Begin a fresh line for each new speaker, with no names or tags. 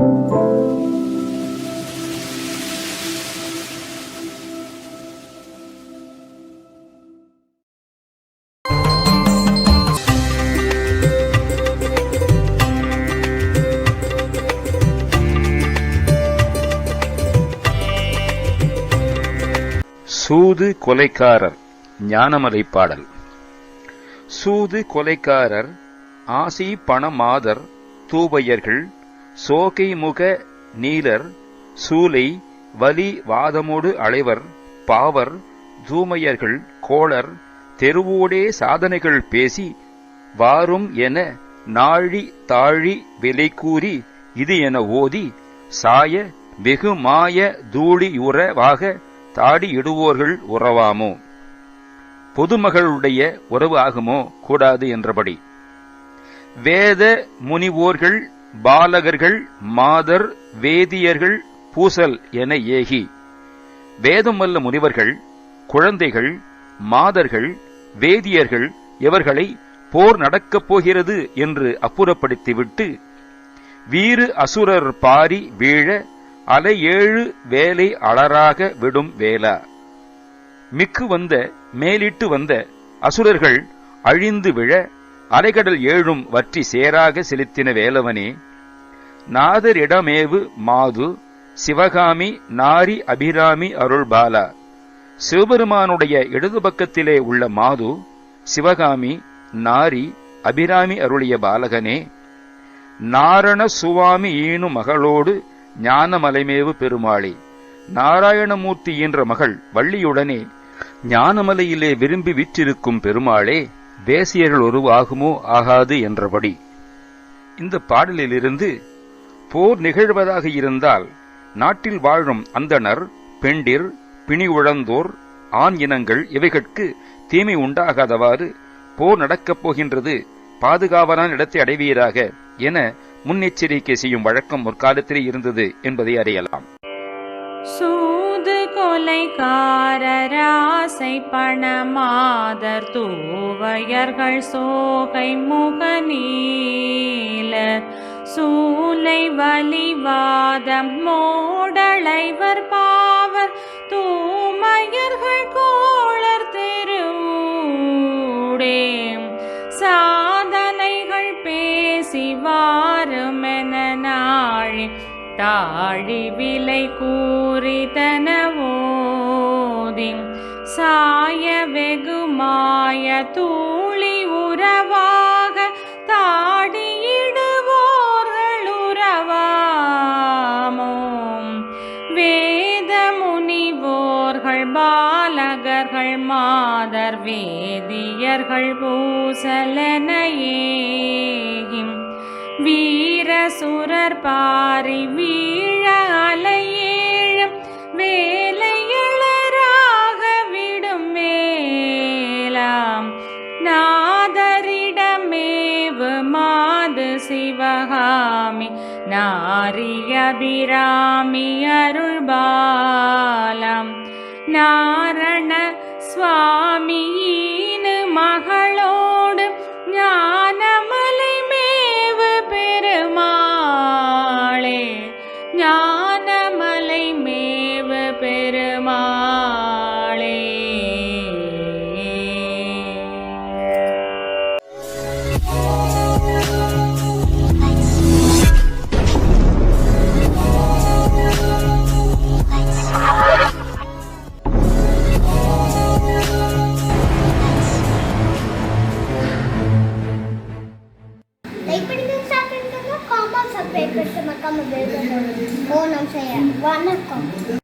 சூது கொலைக்காரர் ஞானமலை பாடல். சூது கொலைக்காரர் ஆசி பணமாதர் சோகை சோகைமுக நீலர் சூலை வலி வாதமோடு அளைவர் பாவர் தூமையர்கள் கோளர் தெருவோடே சாதனைகள் பேசி வாரும் என நாழி தாழி விலை கூறி இது என ஓதி சாய வெகு மாய தூளியுறவாக தாடியிடுவோர்கள் உறவாமோ? பொதுமகளுடைய உறவு ஆகுமோ? கூடாது என்றபடி. வேத முனிவோர்கள் பாலகர்கள் மாதர் வேதியர்கள் பூசல் என ஏகி. வேதமல்ல முனிவர்கள் குழந்தைகள் மாதர்கள் வேதியர்கள் இவர்களை போர் நடக்கப் போகிறது என்று அப்புறப்படுத்திவிட்டு வீறு அசுரர் பாரி வீழ அலை ஏழு வேலை அலராக விடும் வேலா மிக்கு வந்த மேலிட்டு வந்த அசுரர்கள் அழிந்து விழ அலைகடல் ஏழும் வற்றி சேராக செலுத்தின வேலவனே நாதரிடமேவு மாது சிவகாமி நாரி அபிராமி அருள்பாலா சிவபெருமானுடைய இடது பக்கத்திலே உள்ள மாது சிவகாமி நாரி அபிராமி அருளிய பாலகனே நாரண சுவாமி ஈனு மகளோடு ஞானமலைமேவு பெருமாளே. நாராயணமூர்த்தி என்ற மகள் வள்ளியுடனே ஞானமலையிலே விரும்பி விற்றிருக்கும் பெருமாளே தேசியர்கள் உருவாகுமோ ஆகாது என்றபடி. இந்த பாடலிலிருந்து போர் நிகழ்வதாக இருந்தால் நாட்டில் வாழும் அந்தணர் பெண்டிர் பிணி உழந்தோர் ஆண் இனங்கள் இவைகட்கு தீமை உண்டாகாதவாறு போர் நடக்கப் போகின்றது பாதுகாவலான இடத்தை அடைவீராக என முன்னெச்சரிக்கை செய்யும் வழக்கம் முற்காலத்திலே இருந்தது என்பதை அறியலாம்.
சூது கொலைக்காரராசை பணமாதர் தூவையர்கள் சோகை முகநீல சூலை வலிவாதம் மோடளைவர் பாவர் தூமையர்கள் கோளர் தெருடே சாதனைகள் பேசி வாருமென நாழி தாழி விலை கூறிதனவோதி சாய வெகுமாய தூளி உறவாக தாடியிடுவோர்கள் உறவாமோ வேத முனிவோர்கள் பாலகர்கள் மாதர் வேதியர்கள் பூசலனையே சுரர் பாரி வீழ அலையேழும் வேலையளராக விடும் மேலாம். நாதரிடமேவு மாது சிவகாமி நாரியபிராமி அருள்பாலம். நாரண சுவாமியின் மகா ஞானமலை மேவ பெருமாளே.
லைக் பண்ணுங்க Come on, subscribe to my comment below. Oh, no,